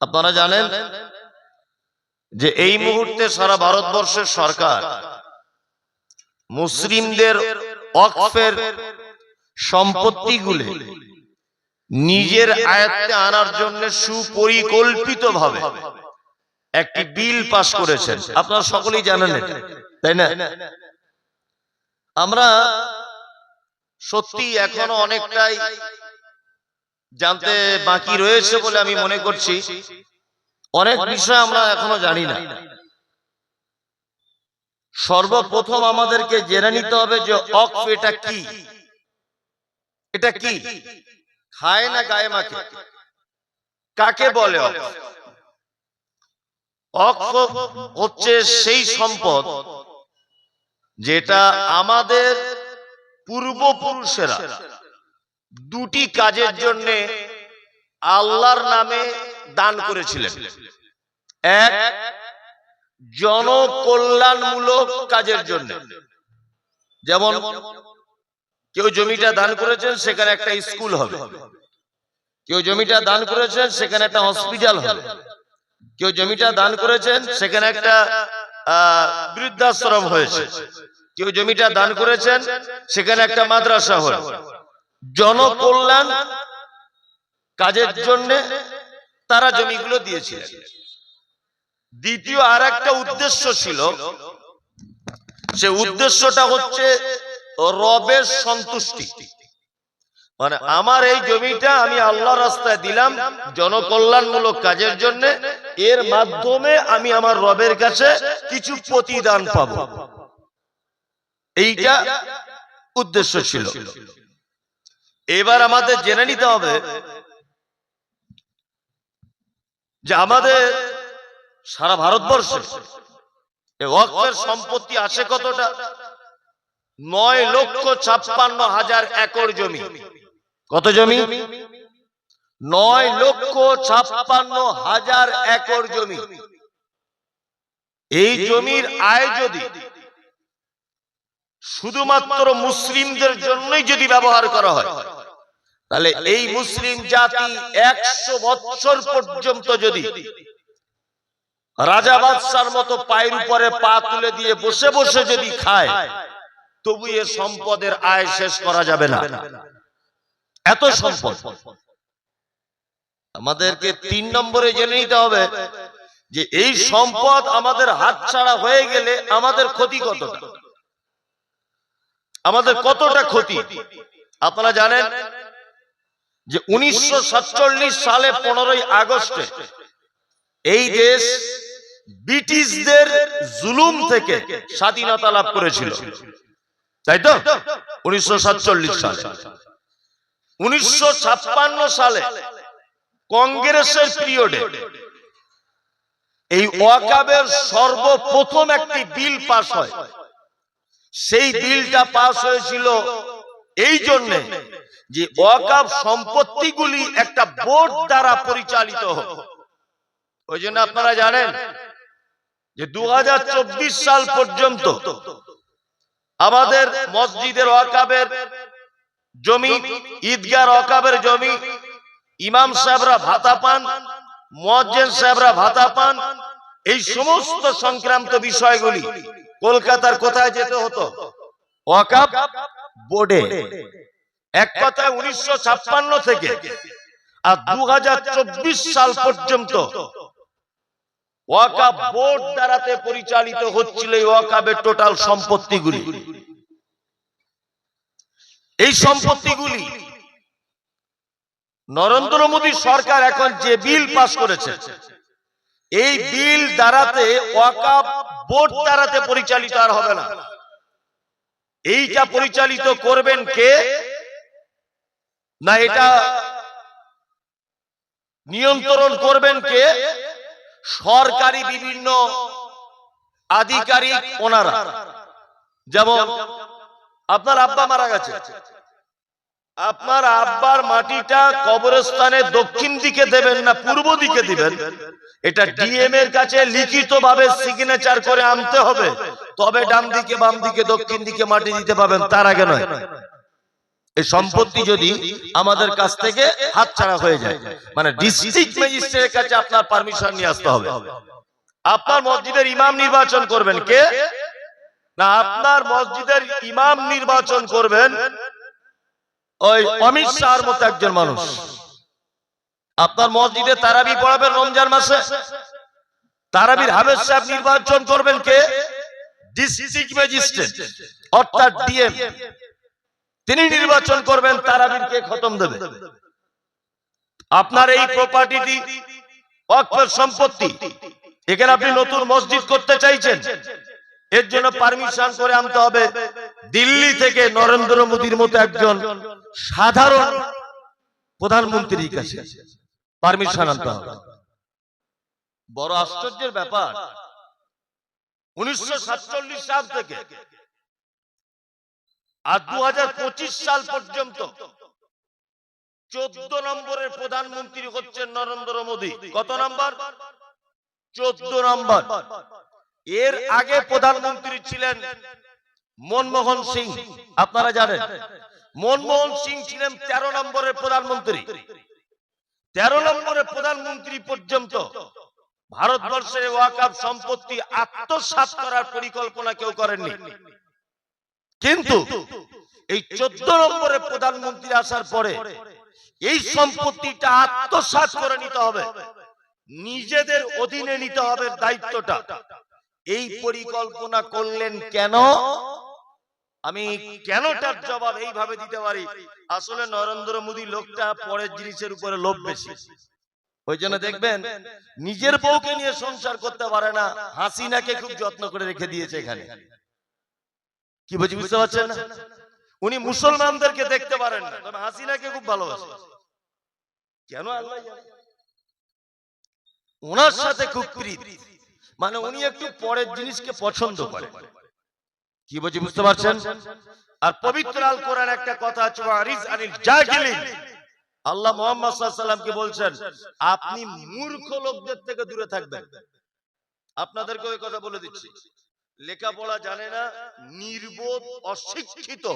আপনারা জানেন যে এই মুহূর্তে সারা ভারতবর্ষের সরকার মুসলিমদের অকফের সম্পত্তিগুলি নিজের আয়ত্তে আনার জন্য সুপরিকল্পিতভাবে একটি বিল পাশ করেছেন। আপনারা সকলেই জানেন তাই না? আমরা সত্যি এখনও অনেকটাই জানতে বাকি রয়েছে বলে আমি মনে করছি। অনেক বিষয় আমরা এখনও জানি না। সর্বপ্রথম আমাদেরকে জেনে নিতে হবে যে অক্ফ এটা কি। এটা কি? খায় না গায়ে মাকে কাকে বলে অক্ফ? হচ্ছে সেই সম্পদ যেটা আমাদের পূর্বপুরুষেরা দুটি কাজের জন্য আল্লাহর নামে দান করেছিলেন। এক, জনকল্যাণমূলক কাজের জন্য। যেমন কেউ জমিটা দান করেছেন, সেখানে একটা স্কুল হবে। কেউ জমিটা দান করেছেন, সেখানে একটা হসপিটাল হবে। কেউ জমিটা দান করেছেন, সেখানে একটা বৃদ্ধাশ্রম হয়েছে। কেউ জমিটা দান করেছেন, সেখানে একটা মাদ্রাসা হল জনকল্যাণ কাজের জন্য তারা জমিগুলো দিয়েছিলেন। দ্বিতীয় আর একটা উদ্দেশ্য ছিল সে উদ্দেশ্যটা হচ্ছে রবের সন্তুষ্টি। মানে আমার এই জমিটা আমি আল্লাহ রাস্তায় দিলাম জনকল্যাণমূলক কাজের জন্য। এর মাধ্যমে আমি আমার রবের কাছে কিছু প্রতিদান পাব। এইটা উদ্দেশ্য ছিল। এবার আমাদের জেনে নিতে হবে যে আমাদের সারা ভারতবর্ষে এ সম্পত্তি আছে কতটা? নয় লক্ষ ছাপ্পান্ন হাজার একর জমি। কত জমি? নয় লক্ষ ছাপ্পান্ন হাজার একর জমি। এই জমির আয় যদি শুধুমাত্র মুসলিমদের জন্যই যদি ব্যবহার করা হয় তাহলে এই মুসলিম জাতি একশো বৎসর পর্যন্ত যদি রাজা বাদশার মতো পায়ের উপরে পা তুলে দিয়ে বসে বসে যদি খায় তবু এ সম্পদের আয় শেষ করা যাবে না। এত সম্পদ। আমাদেরকে তিন নম্বরে জেনে নিতে হবে যে এই সম্পদ আমাদের হাত ছাড়া হয়ে গেলে আমাদের ক্ষতি কতটা? আমাদের কতটা ক্ষতি? আপনারা জানেন? যে উনিশশো সাতচল্লিশ সালে পনেরোই আগস্টে এই দেশ ব্রিটিশদের জুলুম থেকে স্বাধীনতা লাভ করেছিল। তাই তো? উনিশশো সালে। উনিশশো সালে কংগ্রেসের পিরিয়ডে এই ওয়াকাবের সর্বপ্রথম একটি বিল পাস হয়। সেই বিলটা পাস হয়েছিল এই জন্য যে ওয়াকাব সম্পত্তিগুলি একটা বোর্ড দ্বারা পরিচালিত ওই জন্য আপনারা জানেন যে দুহাজার চব্বিশ সাল পর্যন্ত আমাদের মসজিদের ওয়াকাবের জমি ঈদগার ওয়াকাবের জমি ইমাম সাহেবরা ভাতা পান মুয়াজ্জিন সাহেবরা ভাতা পান এই সমস্ত সংক্রান্ত বিষয়গুলি কলকাতার কোথায় যেতে হতো? ওয়াকাব বোর্ডে। এক কথায় উনিশশো ছাপ্পান্ন থেকে আর দু সাল পর্যন্ত ওয়াকাব বোর্ড দ্বারাতে পরিচালিত হচ্ছিল এই ওয়াকাবের টোটাল সম্পত্তিগুলি। এই সম্পত্তিগুলি নরেন্দ্র মোদী সরকার এখন যে বিল পাশ করেছে, এই বিল দ্বারাতে ওয়াকাব বোর্ড দ্বারাতে পরিচালিত আর হবে না। এইটা পরিচালিত করবেন কে? না, এটা নিয়ন্ত্রণ করবেন কে? সরকারি বিভিন্ন আধিকারিক ওনারা। যেমন আপনার আব্বা মারা গেছে। আপনার আব্বার মাটিটা কবরস্থানে দক্ষিণ দিকে দেবেন না, পূর্ব দিকে দিবেন। এটা ডিএম এর কাছে লিখিত ভাবে সিগনেচার করে আনতে হবে। তবে ডান দিকে, বাম দিকে, দক্ষিণ দিকে মাটি দিতে পাবেন তার আগে নয়। এই সম্পত্তি যদি আমাদের কাছ থেকে হাতছাড়া হয়ে যায় মানে ডিস্ট্রিক্ট ম্যাজিস্ট্রেটের কাছে আপনার পারমিশন নিয়ে আসতে হবে। আপনার মসজিদের ইমাম নির্বাচন করবেন কে? না আপনার মসজিদের ইমাম নির্বাচন করবেন ওই অমিত শাহর মতো একজন মানুষ। আপনার মসজিদে তারাবি পড়াবেন রমজান মাসে। তারাবির হাবেজ সাহেব নির্বাচন করবেন কে? ডিস্ট্রিক্ট ম্যাজিস্ট্রেট অর্থাৎ ডিএম তিনি নির্বাচন করবেন তারাবির কে খতম দেবে। আপনার এই প্রপার্টিটি অক্ষর সম্পত্তি। এখানে আপনি নতুন মসজিদ করতে চাইছেন। এর জন্য পারমিশন করে আনতে হবে। দিল্লি থেকে নরেন্দ্র মোদীর মতো একজন সাধারণ প্রধানমন্ত্রীর কাছে পারমিশন আনতে হবে। বড় আশ্চর্যের ব্যাপার, উনিশশো সাতচল্লিশ সাল থেকে আর দু হাজার পঁচিশ সাল পর্যন্ত চোদ্দ নম্বরের প্রধানমন্ত্রী হচ্ছেন নরেন্দ্র মোদী। কত নম্বর? চোদ্দ নম্বর। এর আগে প্রধানমন্ত্রী ছিলেন মনমোহন সিং। আপনারা জানেন, মনমোহন সিং ছিলেন তেরো নম্বরের প্রধানমন্ত্রী। তেরো নম্বরের প্রধানমন্ত্রী পর্যন্ত ভারতবর্ষের ওয়াকাব সম্পত্তি আত্মসাৎ করার পরিকল্পনা কেউ করেননি। কিন্তু এই চোদ্দ নম্বরের প্রধানমন্ত্রী আসার পরে এই সম্পত্তিটা আত্মসাৎ করে নিতে হবে। নিজেদের অধীনে নিতে হবে দায়িত্বটা। এই পরিকল্পনা করলেন কেন? আমি কেনটার জবাব এইভাবে দিতে পারি? আসলে নরেন্দ্র মোদী লোকটা পরের জিনিসের উপরে লোভ বেশি। ওই জন্য দেখবেন, নিজের বউকে নিয়ে সংসার করতে পারে না, হাসিনাকে খুব যত্ন করে রেখে দিয়েছে এখানে। কি বুঝি বুঝতে পারছেন না? উনি মুসলমানদেরকে দেখতে পারেন না। তবে হাসিনাকে খুব ভালোবাসে। কেন আল্লাহ ওনার সাথে খুব প্রীত। মানে উনি একটু পরের জিনিসকে পছন্দ করে। কি বুঝি বুঝতে পারছেন? আর পবিত্র আল কোরআন একটা কথা আছে ওয়ারিজ আনিল জাহিলিন আল্লাহ মোহাম্মদ সাল্লামকে বলছেন, আপনি মূর্খ লোকদের থেকে দূরে থাকবেন। আপনাদেরকে ওই কথা বলে দিচ্ছি। লেখাপড়া জানে না নির্বোধ অশিক্ষিত।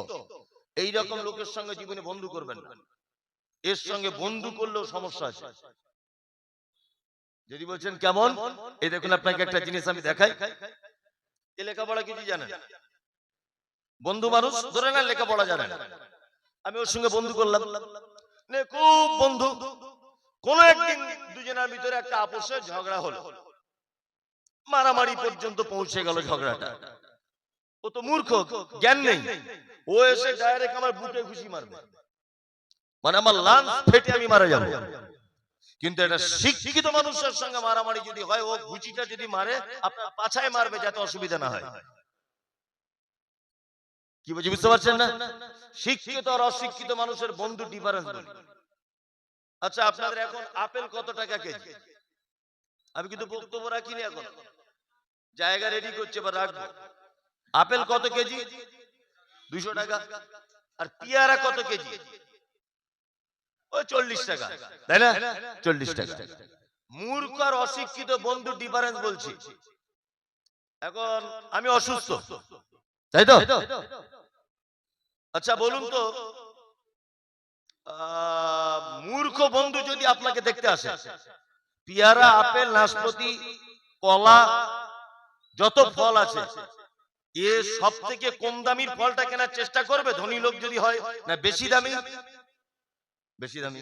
এই রকম লোকের সঙ্গে জীবনে বন্ধু করবেন না। এর সঙ্গে বন্ধু করলেও সমস্যা আছে। যদি বলছেন কেমন? এই দেখুন আপনাকে একটা জিনিস আমি দেখাই। এ লেখাপড়া কিছু জানেন বন্ধু মানুষ ধরে না। লেখাপড়া জানেন আমি ওর সঙ্গে বন্ধু করলাম। খুব বন্ধু। কোন একদিন দুজনের ভিতরে একটা আপোষে ঝগড়া হলো। মারামারি পর্যন্ত পৌঁছে গেল ঝগড়াটা। ও তো মূর্খ, জ্ঞান নেই। ও এসে ডাইরেক্ট আমার বুকে ঘুষি মারবে। মানে আমার লাঞ্চ ফেটে আমি মারা যাব। কিন্তু এটা শিক্ষিত মানুষের সঙ্গে মারামারি যদি হয়, ও ঘুচিটা যদি মারে, আপনার পাছায় মারবে যাতে অসুবিধা না হয়। কি বুঝি বুঝতে পারছেন না? শিক্ষিত আর অশিক্ষিত মানুষের বন্ধু ডিফারেন্স আচ্ছা আপনাদের এখন আপেল কত টাকা কেজি? আমি কিন্তু বক্তব্য রাখিনি এখন। জায়গা রেডি করছে বা রাখব। আপেল কত কেজি? দুইশো টাকা। আর পেয়ারা কত কেজি? ওই চল্লিশ টাকা। তাই না? চল্লিশ টাকা। মূর্খ আর অশিক্ষিত বন্ধু ডিফারেন্স বলছি। এখন আমি অসুস্থ। তাই তো? আচ্ছা বলুন তো আহ, মূর্খ বন্ধু যদি আপনাকে দেখতে আসে। পিয়ারা আপেল নাশপাতি কলা যত ফল আছে এ সব থেকে কম দামির ফলটা কেনার চেষ্টা করবে? ধনী লোক যদি হয় না বেশি দামি? বেশি দামি।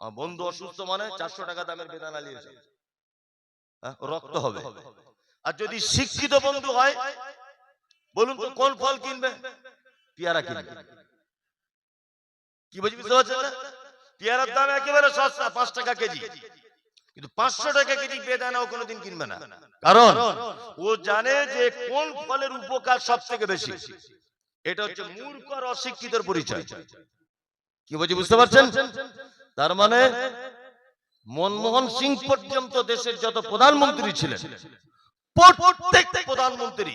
বন্ধু অসুস্থ মানে চারশো টাকা দামের বেদানা নিয়েছে রক্ত হবে। আর যদি শিক্ষিত বন্ধু হয় বলুন তো কোন ফল কিনবে? পেয়ারা কিনবে। কি বুঝি বুঝতে পারছেন না? পেয়ারার দাম একেবারে সস্তা পাঁচ টাকা কেজি। কিন্তু পাঁচশো টাকা কেজি বেদানা ও কোনোদিন কিনবে না। কারণ? ও জানে যে কোন ফলের উপকার সব থেকে বেশি। এটা হচ্ছে মূর্খ আর অশিক্ষিতর পরিচয়। কি বুঝি বুঝতে পারছেন? তার মানে মনমোহন সিং পর্যন্ত দেশের যত প্রধানমন্ত্রী ছিলেন প্রত্যেক প্রধানমন্ত্রী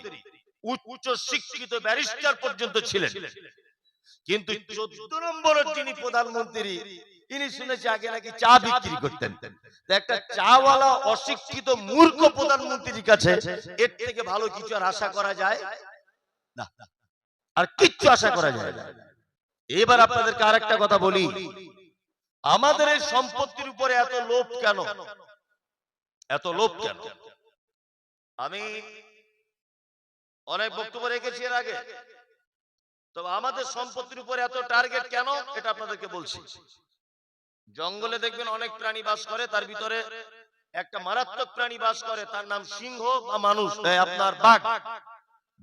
উচ্চ শিক্ষিত ব্যারিস্টার পর্যন্ত ছিলেন। কিন্তু চোদ্দ নম্বরের যিনি প্রধানমন্ত্রী ইনি শুনেছি আগে নাকি চা বিক্রি করতেন। একটা চাওয়ালা অশিক্ষিত মূর্খ প্রধানমন্ত্রীর কাছে এর থেকে ভালো কিছু আর আশা করা যায়? না আর কিচ্ছু আশা করা যায় না। এবার আপনাদেরকে আরেকটা কথা বলি। আমাদের এই সম্পত্তির উপরে এত লোভ কেন? এত লোভ কেন? আমি অনেক বক্তব্য রেখেছি এর আগে। তবে আমাদের সম্পত্তির উপরে এত টার্গেট কেন? এটা আপনাদেরকে বলছি। জঙ্গলে দেখবেন অনেক প্রাণী বাস করে তার ভিতরে একটা মারাত্মক প্রাণী বাস করে তার নাম সিংহ বা মানুষ। আপনার বাঘ।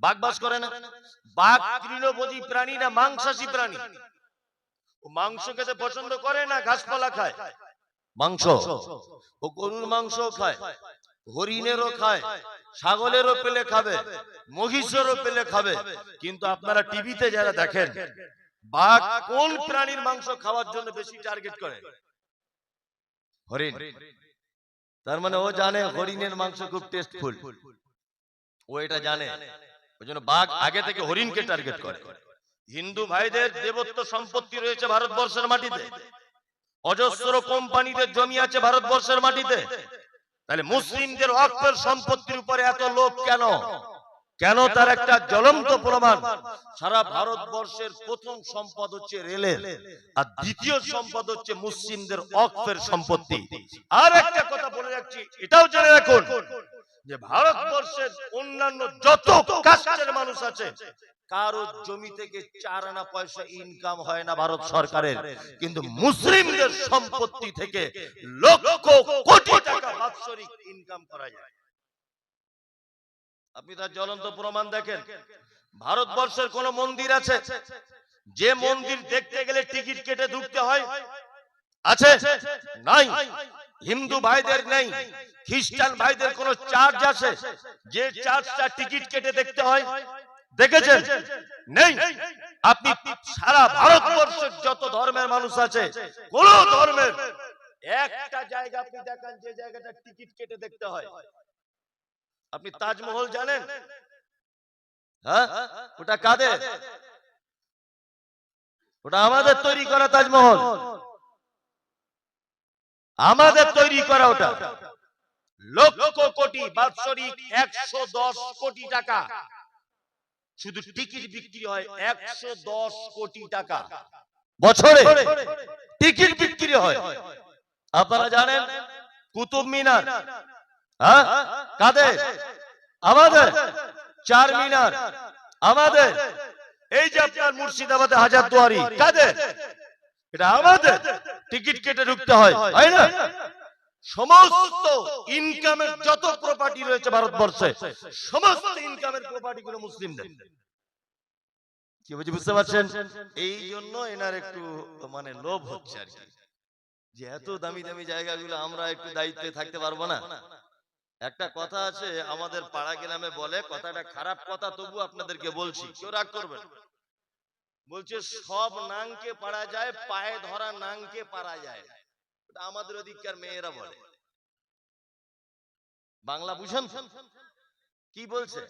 বাঘ। বাস করে না? বাঘ তৃণভোজী প্রাণী না মাংসাশী প্রাণী? মাংস খেতে পছন্দ করে না ঘাসপালা খায়? মাংস। ও গরুর মাংস খায় হরিণেরও খায় ছাগলেরও পেলে খাবে মহিষেরও পেলে খাবে। কিন্তু আপনারা টিভিতে যারা দেখেন বাঘ কোন প্রাণীর মাংস খাওয়ার জন্য বেশি টার্গেট করে? হরিণ। তার মানে ও জানে হরিণের মাংস খুব টেস্টফুল ও এটা জানে। ওই জন্য বাঘ আগে থেকে হরিণকে টার্গেট করে। হিন্দু ভাইদের দেবত্ব সম্পত্তি রয়েছে ভারতবর্ষের মাটিতে। অজস্র কোম্পানিদের জমি আছে ভারতবর্ষের মাটিতে। তাহলে মুসলিমদের অক্ষর সম্পত্তির উপরে এত লোভ কেন? কেন তার একটা জ্বলন্ত প্রমাণ? সারা ভারতবর্ষের প্রথম সম্পদ হচ্ছে রেলের আর দ্বিতীয় সম্পদ হচ্ছে মুসলিমদের অক্ষের সম্পত্তি। আর একটা কথা বলে যাচ্ছি এটাও জেনে রাখুন যে ভারতবর্ষের অন্যান্য যত কাস্টের মানুষ আছে কারও জমি থেকে চার আনা পয়সা ইনকাম হয় না ভারত সরকারের কিন্তু মুসলিমদের সম্পত্তি থেকে লক্ষ কোটি টাকা বাৎসরিক ইনকাম করা যায়। আপনি তার জ্বলন্ত প্রমাণ দেখেন। ভারতবর্ষের কোন মন্দির আছে, যে মন্দির দেখতে গেলে টিকিট কেটে ঢুকতে হয়। আছে? নাই। হিন্দু ভাইদের নেই। খ্রিস্টান ভাইদের কোন চার্জ আছে, যে চার্জটা টিকিট কেটে দেখতে হয়। দেখেছেন? নেই। আপনি সারা ভারতবর্ষের যত ধর্মের মানুষ আছে, কোন ধর্মের একটা জায়গা আপনি দেখান, যে জায়গাটা টিকিট কেটে দেখতে হয়। আপনি তাজমহল জানেন? হ্যাঁ? ওটা কাদের? ওটা আমাদের তৈরি করা তাজমহল। আমাদের তৈরি করা ওটা। লক্ষ কোটি বাৎসরিক একশো দশ কোটি টাকা। শুধু টিকিট বিক্রি হয় একশো দশ কোটি টাকা। বছরে টিকিট বিক্রি হয়। আপনারা জানেন কুতুব মিনার। হ্যাঁ? কাদের? আমাদের। চার মিনার। আমাদের। এই যে আপনার মুর্শিদাবাদে হাজার দুয়ারি, কাদের? এটা আমাদের। টিকিট কেটে ঢুকতে হয় না? সমস্ত ইনকামের যত প্রপার্টি রয়েছে ভারতবর্ষে, সমস্ত ইনকামের প্রপার্টি গুলো মুসলিমদের। কি বুঝি বুঝতে পারছেন? এই জন্য এনার একটু মানে লোভ হচ্ছে আর কি। যে এত দামি দামি জায়গাগুলো আমরা একটু দায়িত্বে থাকতে পারব না। একটা কথা আছে আমাদের পাড়া গ্রামে বলে কথাটা খারাপ কথা তবু আপনাদেরকে বলছি। কেউ রাগ করবেন বলছে সব নাংকে পারা যায় পায়ে ধরা নাংকে পারা যায়। আমাদের ওদিককার মেয়েরা বলে। বাংলা বুঝেন? কি বলছে?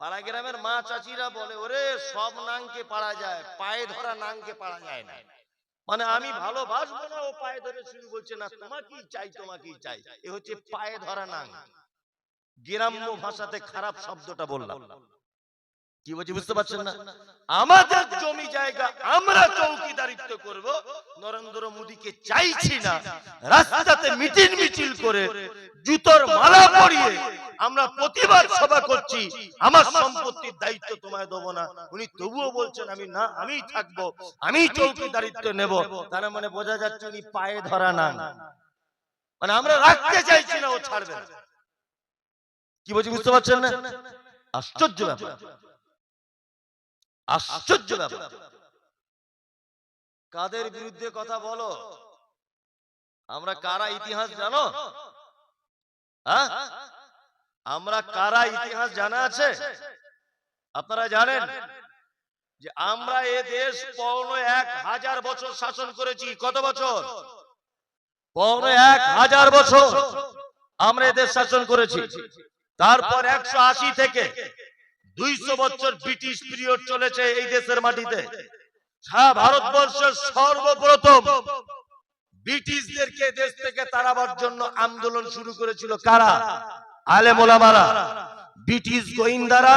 পাড়া গ্রামের মা চাচিরা বলে ওরে সব নাংকে পারা যায় পায়ে ধরা নাংকে পারা যায় না। মানে আমি ভালোবাসবো না ও পায়ে ধরে শুরু বলছে না। তোমাকেই চাই তোমাকেই চাই। এ হচ্ছে পায়ে ধরা নাং গ্রাম্য ভাষাতে খারাপ শব্দটা বললাম। কি বলছি বুঝতে পারছেন না? আমাদের জমি জায়গা আমরা চৌকিদারিত্ব করব। নরেন্দ্র মোদীকে চাইছি না। রাস্তাতে মিটিং মিছিল করে জুতোর মালা পরিয়ে আমরা প্রতিবাদ সভা করছি। আমার সম্পত্তির দায়িত্ব তোমায় দেবো না। উনি তবুও বলছেন আমি না আমি থাকব। আমি চৌকিদারিত্ব নেব। তার মানে বোঝা যাচ্ছে উনি পায়ে ধরা না মানে আমরা রাখতে চাইছি না ও ছাড়বে না। কি বলছি বুঝতে পারছেন না? আশ্চর্য ব্যাপার। আশ্চর্য ব্যাপার। কাদের বিরুদ্ধে কথা বলো? আমরা কারা ইতিহাস জানো? হ্যাঁ? আমরা কারা ইতিহাস জানা আছে? আপনারা জানেন যে আমরা এ দেশ পৌনে এক হাজার বছর শাসন করেছি। কত বছর? পৌনে এক হাজার বছর আমরা এদের শাসন করেছি। তারপর একশো আশি থেকে দুইশো বছর ব্রিটিশ পিরিয়ড চলেছে এই দেশের মাটিতে। সারা ভারতবর্ষের সর্বপ্রথম ব্রিটিশদেরকে দেশ থেকে তাড়াবার জন্য আন্দোলন শুরু করেছিল কারা? আলেমোলামারা ব্রিটিশ গোয়েন্দারা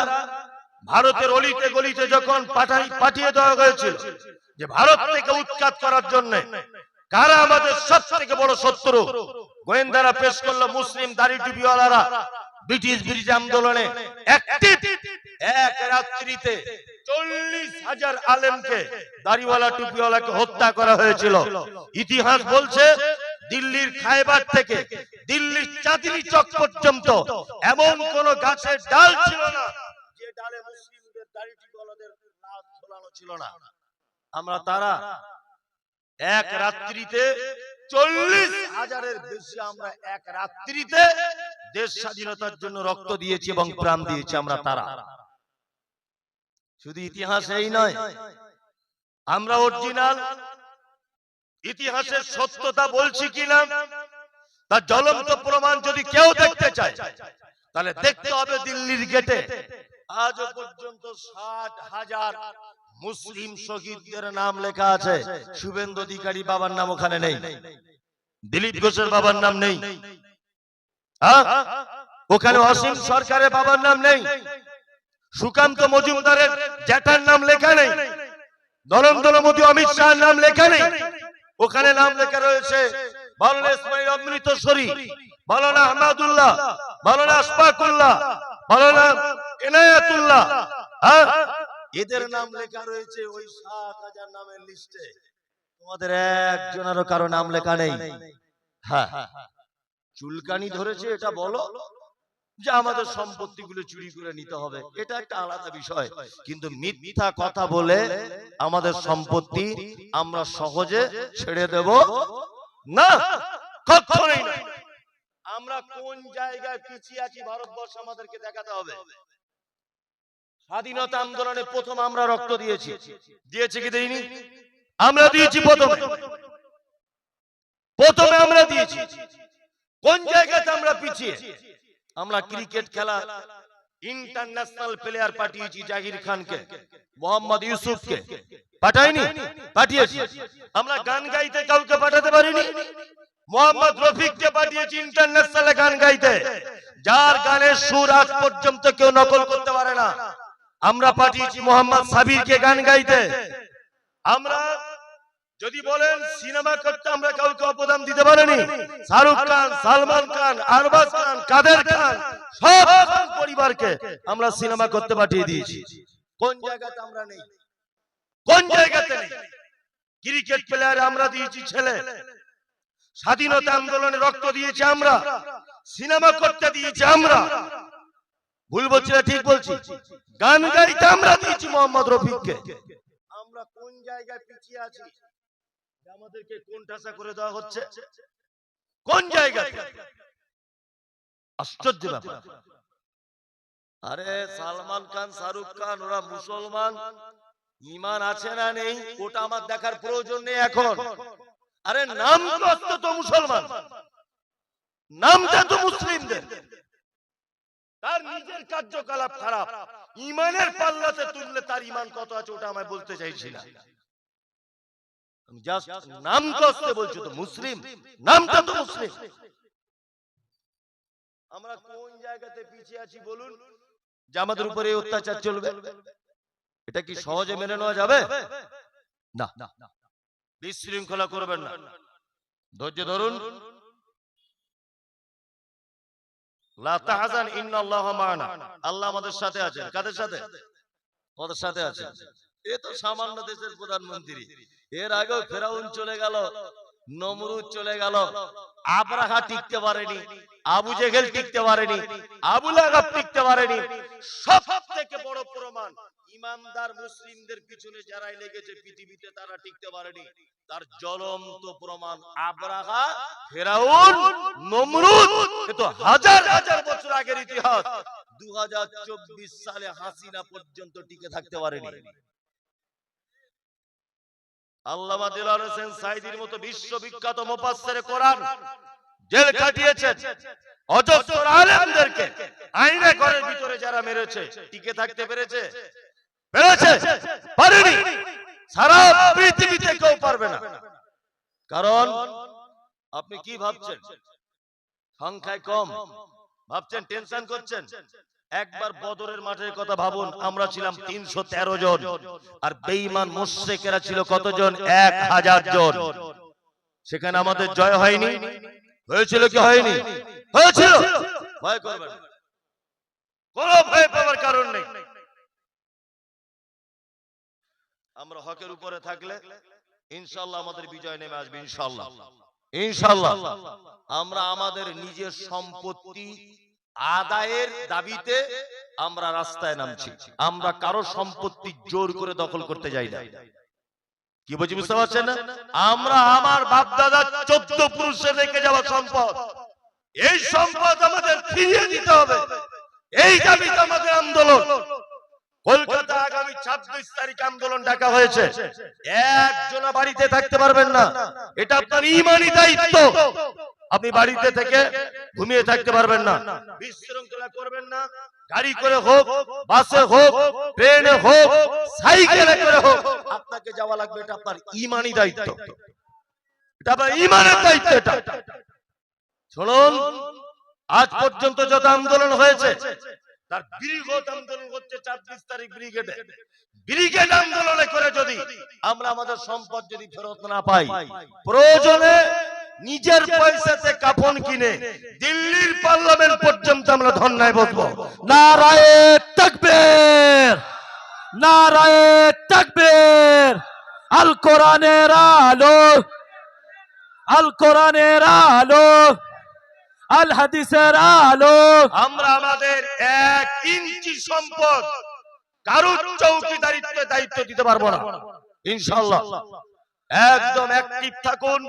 ভারতের অলিতে গলিতে যখন পাঠাই পাঠিয়ে দেওয়া হয়েছিল যে ভারত থেকে উৎখাত করার জন্য কারা আমাদের সব থেকে বড় শত্রু? গোয়েন্দারা পেশ করল মুসলিম দাড়ি টুপিওয়ালারা। ব্রিটিশ ব্রিটিশ আন্দোলনে অ্যাক্টিভ এক রাত্রিতে চল্লিশ হাজার আলেমকে দাড়িওয়ালা টুপিওয়ালাকে হত্যা করা হয়েছিল। ইতিহাস বলছে, দিল্লির খাইবার থেকে দিল্লির চাঁদনি চক পর্যন্ত এমন কোন গাছের ডাল ছিল না, যে ডালে মুসলিমদের দাড়ি ছিল না। আমরা তারা এক রাত্রিতে চল্লিশ হাজারের বেশি আমরা এক রাত্রিতে দেশ স্বাধীনতার জন্য রক্ত দিয়েছি এবং প্রাণ দিয়েছি আমরা তারা। শুধু ইতিহাস এই নয়, আমরা অরিজিনাল। ইতিহাসের সত্যতা বলছি কিনা, তার জ্বলন্ত প্রমাণ যদি কেউ দেখতে চায়, তাহলে দেখতে হবে দিল্লির গেটে। আজ পর্যন্ত ষাট হাজার মুসলিম শহীদদের নাম লেখা আছে। শুভেন্দু অধিকারী বাবার নাম ওখানে নেই। দিলীপ ঘোষের বাবার নাম নেই। হ্যাঁ? ওখানে অসীম সরকারের বাবার নাম নেই। সুকান্ত মজুমদারের জ্যাঠার নাম লেখা নেই। নরেন্দ্র মোদী অমিত শাহের নাম লেখা নেই। ওখানে নাম লেখা রয়েছে বলনা ইসমাইল অমৃতসরী বলনা আহমদুল্লাহ বলনা আশফাকুল্লাহ বলনা এনায়াতুল্লাহ। হ্যাঁ? এদের নাম লেখা রয়েছে ওই সাত হাজার নামের লিস্টে তোমাদের একজনেরও কারও নাম লেখা নেই। হ্যাঁ। চুলকানি ধরেছে এটা বলো যে আমাদের সম্পত্তিগুলো চুরি করে নিতে হবে। এটা একটা আলাদা বিষয়। কিন্তু মিথ্যা কথা বলে আমাদের সম্পত্তি আমরা সহজে ছেড়ে দেব? না কখনোই না। আমরা কোন জায়গায় পিছিয়ে আছি? ভারতবর্ষ আমাদেরকে দেখাতে হবে। স্বাধীনতা আন্দোলনে প্রথম আমরা রক্ত দিয়েছি। দিয়েছি কি দেইনি? আমরা দিয়েছি প্রথমে। প্রথমে। আমরা দিয়েছি। কোন জায়গাতে আমরা পিছিয়ে? আমরা ক্রিকেট খেলা ইন্টারন্যাশনাল প্লেয়ার পাঠিয়েছি জাহির খানকে। মোহাম্মদ ইউসুফকে। পাঠাইনি পাঠিয়েছি। আমরা গান গাইতে কাউকে পাঠাতে পারিনি? মোহাম্মদ রফিককে পাঠিয়েছি ইন্টারন্যাশনালে গান গাইতে। যার গানের সুর আজ পর্যন্ত কেউ নকল করতে পারে না। আমরা পাঠিয়েছি মোহাম্মদ সাবিরকে গান গাইতে। আমরা যদি বলেন সিনেমা করতে আমরা কাউকে অবদান দিতে পারিনি। শাহরুখ খান, সালমান খান আরবাজ খান, কাদের খান, সব পরিবারকে আমরা সিনেমা করতে পাঠিয়ে দিয়েছি। কোন জায়গাতে আমরা নেই? কোন জায়গাতে নেই? ক্রিকেট প্লেয়ার আমরা দিয়েছি ছেলে। স্বাধীনতা আন্দোলনে রক্ত দিয়েছি আমরা। সিনেমা করতে দিয়েছি আমরা। ভুল বলছি না ঠিক বলছি। গান গাইতে আমরা দিয়েছি মোহাম্মদ রফিককে। আমরা কোন জায়গায় পিছিয়ে আছি? আমাদেরকে কোন ঠাসা করে দেওয়া হচ্ছে। কোন জায়গায়? আশ্চর্য ব্যাপার। আরে সালমান খান শাহরুখ খান ওরা মুসলমান। ইমান আছে না নেই ওটা আমার দেখার প্রয়োজন নেই এখন। আরে নাম তো মুসলমান। নামটা তো মুসলিমদের। তার নিজের কার্যকলাপ খারাপ। ইমানের পাল্লাতে তুললে তার ইমান কত আছে ওটা আমায় বলতে চাইছি না। আমি জাস্ট নাম কষ্টে বলছি তো মুসলিম। নামটা তো মুসলিম। আমরা কোন জায়গাতে পিছিয়ে আছি বলুন? যে আমাদের উপরে অত্যাচার চলবে। এটা কি সহজে মেনে নেওয়া যাবে? না। বিশৃঙ্খলা করবেন না। ধৈর্য ধরুন। আল্লাহ আমাদের সাথে আছেন। কাদের সাথে? আমাদের সাথে আছেন। এ তো সামান্য দেশের প্রধানমন্ত্রী। এর আগেও ফেরাউন চলে গেল নমরুদ চলে গেল আবরাহা টিকতে পারেনি আবু জেহেল টিকতে পারেনি আবু লাহাব টিকতে পারেনি। সব থেকে বড় প্রমাণ ইমানদার মুসলিমদের পিছনে যারাই লেগেছে, পৃথিবীতে তারা টিকতে পারেনি। তার জ্বলন্ত প্রমাণ আবরাহা, ফেরাউন, নমরুদ তো হাজার হাজার বছর আগের ইতিহাস। দু সালে হাসিনা পর্যন্ত টিকে থাকতে পারেনি। আল্লামা দিলার হোসেন সাইদির মতো বিশ্ববিখ্যাত কোরআন জেল কাটিয়েছেন অজস্র আলেমদেরকে আইনে ঘরের ভিতরে যারা মেরেছে, টিকে থাকতে পেরেছে। পেরেছে পারেনি। সারা পৃথিবীতে কেউ পারবে না। কারণ আপনি কি ভাবছেন? সংখ্যায় কম। ভাবছেন, টেনশন করছেন? একবার বদরের মাঠের কথা ভাবুন, আমরা ছিলাম তিনশো তেরো জন। আর মোশেকেরা ছিল কতজন? এক হাজার জন। সেখানে আমাদের জয় হয়নি। হয়েছিল কি হয়নি? হয়েছিল। ভয় করবেন কোনো ভয় পাওয়ার কারণ নেই। আমরা হকের উপরে থাকলে ইনশাল্লাহ আমাদের বিজয় নেমে আসবে ইনশাল্লাহ ইনশাল্লাহ আমরা আমাদের নিজের সম্পত্তি আদায়ের দাবিতে আমরা রাস্তায় নামছি। আমরা কারও সম্পত্তি জোর করে দখল করতে যাই না। কি বলছি বুঝতে পারছেন না? আমরা আমার বাপ দাদা চোদ্দ পুরুষে রেখে যাওয়া সম্পদ। এই সম্পদ আমাদের ফিরিয়ে দিতে হবে। এই দাবিতে আমাদের আন্দোলন। কলকাতা আগামী ছাব্বিশ তারিখ আন্দোলন ডাকা হয়েছে। একজনা বাড়িতে থাকতে পারবেন না। এটা আপনার ইমানি দায়িত্ব। আপনি বাড়িতে থেকে ঘুমিয়ে থাকতে পারবেন না। বিশৃঙ্খলা করবেন না। গাড়ি করে হোক, বাসে হোক, ট্রেনে হোক, সাইকেলে করে হোক, আপনাকে যাওয়া লাগবে। এটা আপনার ইমানি দায়িত্ব। এটা ইমানের দায়িত্ব এটা। শুনুন, আজ পর্যন্ত যত আন্দোলন হয়েছে তার বৃহৎ আন্দোলন হচ্ছে ছাব্বিশ তারিখ ব্রিগেডে। ব্রিগেড আন্দোলনে করে যদি আমরা আমাদের সম্পদ যদি ফেরত না পাই, প্রয়োজনে নিজের পয়সাতে কাফন কিনে দিল্লির পার্লামেন্ট পর্যন্ত আমরা ধর্নায় বসবো। নারায়ে তাকবীর! নারায়ে তাকবীর! আল কোরআনের আলো! আল কোরআনের আলো! আল হাদিসের আলো। আমরা আমাদের এক ইঞ্চি সম্পদ কারুর চৌকিদারিত্বে দায়িত্ব দিতে পারব না। ইনশাল্লাহ একদম অ্যাক্টিভ থাকুন।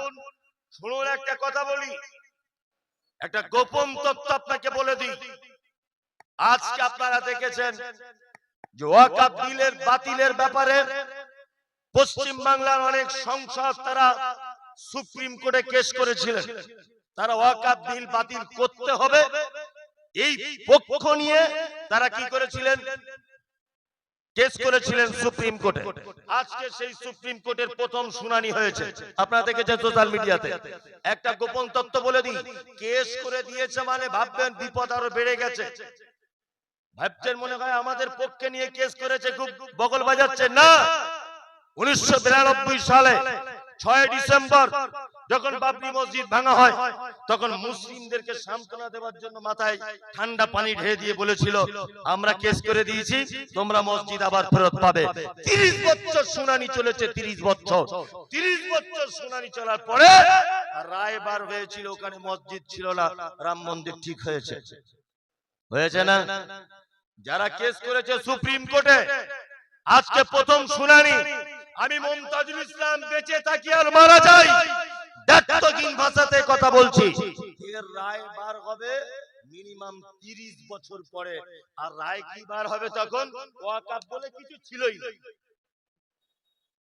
শুনুন, একটা কথা বলি। একটা গোপন তথ্য আপনাকে বলে দিই। আজকে আপনারা দেখেছেন যে ওয়াকাব বিলের বাতিলের ব্যাপারে পশ্চিম বাংলার অনেক সংসদ তারা সুপ্রিম কোর্টে কেস করেছিলেন। তারা ওয়াকাব বিল বাতিল করতে হবে। এই পক্ষ নিয়ে তারা কি করেছিলেন? কেস করেছিলেন সুপ্রিম কোর্টে। আজকে সেই সুপ্রিম কোর্টের প্রথম শুনানি হয়েছে। আপনারা দেখেছেন সোশ্যাল মিডিয়াতে। একটা গোপন তথ্য বলে দিই, কেস করে দিয়েছে মানে ভাববেন বিপদ আরও বেড়ে গেছে। ভাবছেন মনে হয় আমাদের পক্ষে নিয়ে কেস করেছে খুব বগল বাজাচ্ছে। না! উনিশশো বিরানব্বই সালে ছয় ডিসেম্বর যখন বাবরি মসজিদ ভাঙা হয় তখন মুসলিমদেরকে সান্ত্বনা দেওয়ার জন্য মাথায় ঠান্ডা পানি ঢেলে দিয়ে বলেছিল আমরা কেস করে দিয়েছি তোমরা মসজিদ আবার ফেরত পাবে। তিরিশ বছর শুনানি চলেছে তিরিশ বছর। তিরিশ বছর শুনানি চলার পরে রায় বার হয়েছিল ওখানে মসজিদ ছিল না। রাম মন্দির ঠিক হয়েছে। হয়েছে। না? যারা কেস করেছে সুপ্রিম কোর্টে আজকে প্রথম শুনানি আমি মমতাজুল ইসলাম বেঁচে থাকি আর মারা যাই। ভাষাতে কথা বলছি। এর রায় বার হবে মিনিমাম তিরিশ বছর পরে। আর রায় কি বার হবে তখন? ওয়াকাব বলে কিছু ছিলই না।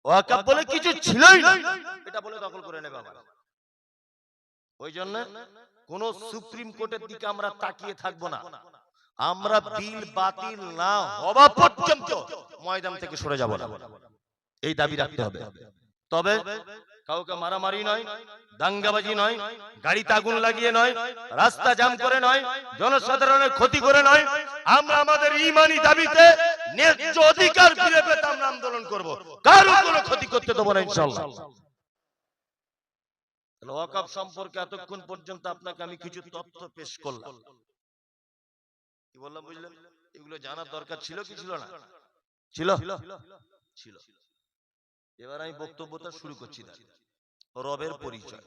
ওয়াকাব বলে কিছু ছিলই না। এটা বলে দখল করে নেবে আবার ওই জন্য কোন সুপ্রিম কোর্টের দিকে আমরা তাকিয়ে থাকব না। আমরা বিল বাতিল না হওয়া পর্যন্ত ময়দান থেকে সরে যাব না। এই দাবি রাখতে হবে। তবে কাউকে মারামারি নয়, দাঙ্গাবাজি নয় গাড়িতে আগুন লাগিয়ে নয়, রাস্তা জাম করে নয়, জনসাধারণের ক্ষতি করে নয়, আমরা আমাদের ইমানি দাবিতে ন্যায্য অধিকার ফিরে পেতে আমরা আন্দোলন করব। কারও কোনো ক্ষতি করতে দেবো না ইনশাল্লাহ সম্পর্কে এতক্ষণ পর্যন্ত আপনাকে আমি কিছু তথ্য পেশ করলাম। কি বললাম এগুলো জানার দরকার ছিল কি ছিল না? ছিল। ছিল। এবার আমি বক্তব্যটা শুরু করছি না রবের পরিচয়।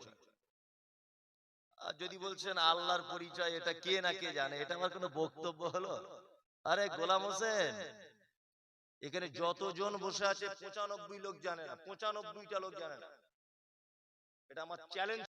আর যদি বলছেন আল্লাহর পরিচয় এটা কে না কে জানে? এটা আমার কোনো বক্তব্য হলো? আরে গোলাম হোসেন! এখানে যতজন বসে আছে পঁচানব্বই লোক জানে না। পঁচানব্বইটা লোক জানে না। এটা আমার চ্যালেঞ্জ